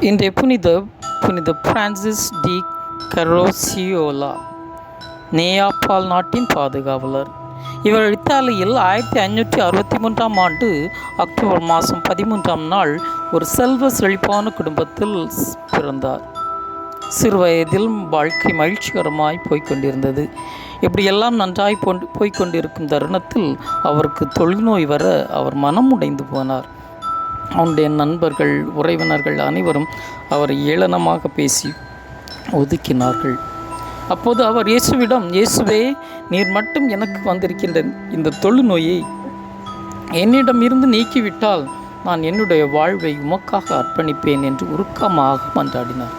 இன்றைய புனித புனித பிரான்சிஸ் டி கரோசியோலா நேயாப்பால் நாட்டின் பாதுகாவலர். இவர் இத்தாலியில் ஆயிரத்தி ஐநூற்றி அறுபத்தி மூன்றாம் ஆண்டு அக்டோபர் மாதம் பதிமூன்றாம் நாள் ஒரு செல்வ செழிப்பான குடும்பத்தில் பிறந்தார். சிறு வயதில் வாழ்க்கை மகிழ்ச்சிகரமாய் போய்க்கொண்டிருந்தது. இப்படியெல்லாம் நன்றாய் போய்கொண்டிருக்கும் போய்க்கொண்டிருக்கும் தருணத்தில் அவருக்கு தொழுநோய் வர அவர் மனம் உடைந்து போனார். அவனுடைய நண்பர்கள் உறவினர்கள் அனைவரும் அவரை ஏளனமாக பேசி ஒதுக்கினார்கள். அப்போது அவர் இயேசுவிடம் இயேசுவே நீர் மட்டும் எனக்கு வந்திருக்கின்ற இந்த தொழுநோயை என்னிடம் இருந்து நீக்கிவிட்டால் நான் என்னுடைய வாழ்வை உமக்காக அர்ப்பணிப்பேன் என்று உருக்கமாக மன்றாடினார்.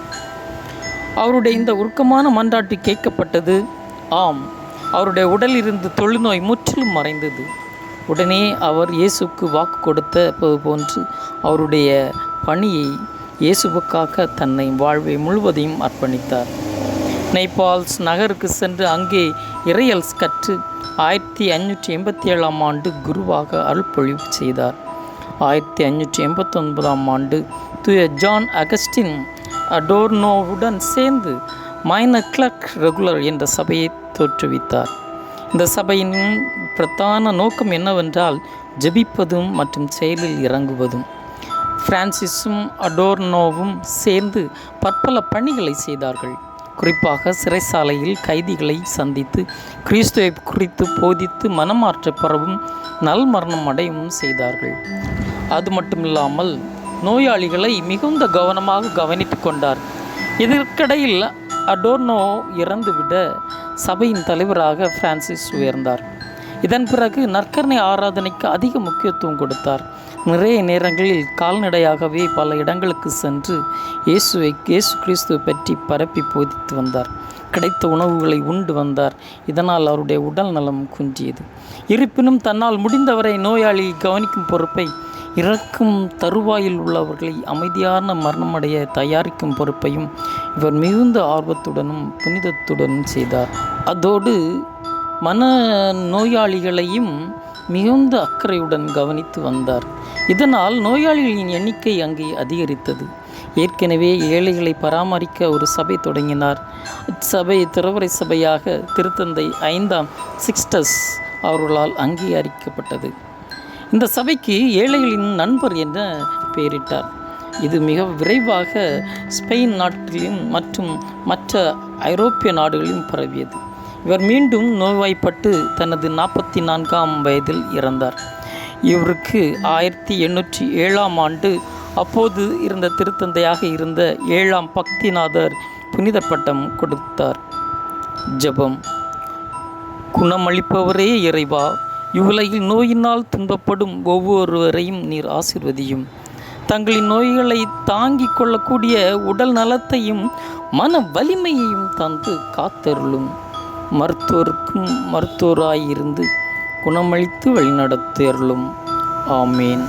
அவருடைய இந்த உருக்கமான மன்றாட்டு கேட்கப்பட்டது ஆம் அவருடைய உடலிருந்து தொழுநோய் முற்றிலும் மறைந்தது. உடனே அவர் இயேசுக்கு வாக்கு கொடுத்த போன்று அவருடைய பணியை இயேசுவுக்காக தன்னை வாழ்வை முழுவதையும் அர்ப்பணித்தார். நெய்பால்ஸ் நகருக்கு சென்று அங்கே இறையல்ஸ் கற்று ஆயிரத்தி ஐநூற்றி எண்பத்தி ஏழாம் ஆண்டு குருவாக அருள்பொழிவு செய்தார். ஆயிரத்தி ஐநூற்றி எண்பத்தொன்பதாம் ஆண்டு தூய ஜான் அகஸ்டின் அடோர்னோவுடன் சேர்ந்து மைனர் கிளர்க் ரெகுலர் என்ற சபையை தோற்றுவித்தார். இந்த சபையின் பிரதான நோக்கம் என்னவென்றால் ஜெபிப்பதும் மற்றும் செயலில் இறங்குவதும். பிரான்சிஸும் அடோர்னோவும் சேர்ந்து பற்பல பணிகளை செய்தார்கள். குறிப்பாக சிறைசாலையில் கைதிகளை சந்தித்து கிறிஸ்துவை குறித்து போதித்து மனமாற்ற பரவும் நல் மரணம் அடையவும் செய்தார்கள். அது மட்டுமில்லாமல் நோயாளிகளை மிகுந்த கவனமாக கவனித்து கொண்டார். இதற்கிடையில் அடோர்னோ இறந்துவிட சபையின் தலைவராக பிரான்சிஸ் உயர்ந்தார். இதன் பிறகு நற்கரணை ஆராதனைக்கு அதிக முக்கியத்துவம் கொடுத்தார். நிறைய நேரங்களில் கால்நடையாகவே பல இடங்களுக்கு சென்று இயேசுவை இயேசு கிறிஸ்துவை பற்றி பரப்பி போதித்து வந்தார். கிடைத்த உணவுகளை உண்டு வந்தார். இதனால் அவருடைய உடல் நலம் குன்றியது. இருப்பினும் தன்னால் முடிந்தவரை நோயாளியை கவனிக்கும் பொறுப்பை இறக்கும் தருவாயில் உள்ளவர்களை அமைதியான மரணமடைய தயாரிக்கும் பொறுப்பையும் இவர் மிகுந்த ஆர்வத்துடனும் புனிதத்துடனும் செய்தார். அதோடு மன நோயாளிகளையும் மிகுந்த அக்கறையுடன் கவனித்து வந்தார். இதனால் நோயாளிகளின் எண்ணிக்கை அங்கே அதிகரித்தது. ஏற்கனவே ஏழைகளை பராமரிக்க ஒரு சபை தொடங்கினார். இச்சபை திறவரை சபையாக திருத்தந்தை ஐந்தாம் சிக்ஸ்டஸ் அவர்களால் அங்கீகரிக்கப்பட்டது. இந்த சபைக்கு ஏழைகளின் நண்பர் என பெயரிட்டார். இது மிக விரைவாக ஸ்பெயின் நாட்டிலும் மற்றும் மற்ற ஐரோப்பிய நாடுகளிலும் பரவியது. இவர் மீண்டும் நோய்வாய்ப்பட்டு தனது நாற்பத்தி நான்காம் வயதில் இறந்தார். இவருக்கு ஆயிரத்தி எண்ணூற்றி ஏழாம் ஆண்டு அப்போது இருந்த திருத்தந்தையாக இருந்த ஏழாம் பக்திநாதர் புனித பட்டம் கொடுத்தார். ஜெபம். குணமளிப்பவரே இறைவா இவ்வுலகில் நோயினால் துன்பப்படும் ஒவ்வொருவரையும் நீர் ஆசிர்வதியும். தங்களின் நோய்களை தாங்கிக் கொள்ளக்கூடிய உடல் நலத்தையும் மன வலிமையையும் தந்து காத்தருளும். மருத்துவருக்கும் மருத்துவராயிருந்து குணமளித்து வழிநடத்தருளும் ஆமேன்.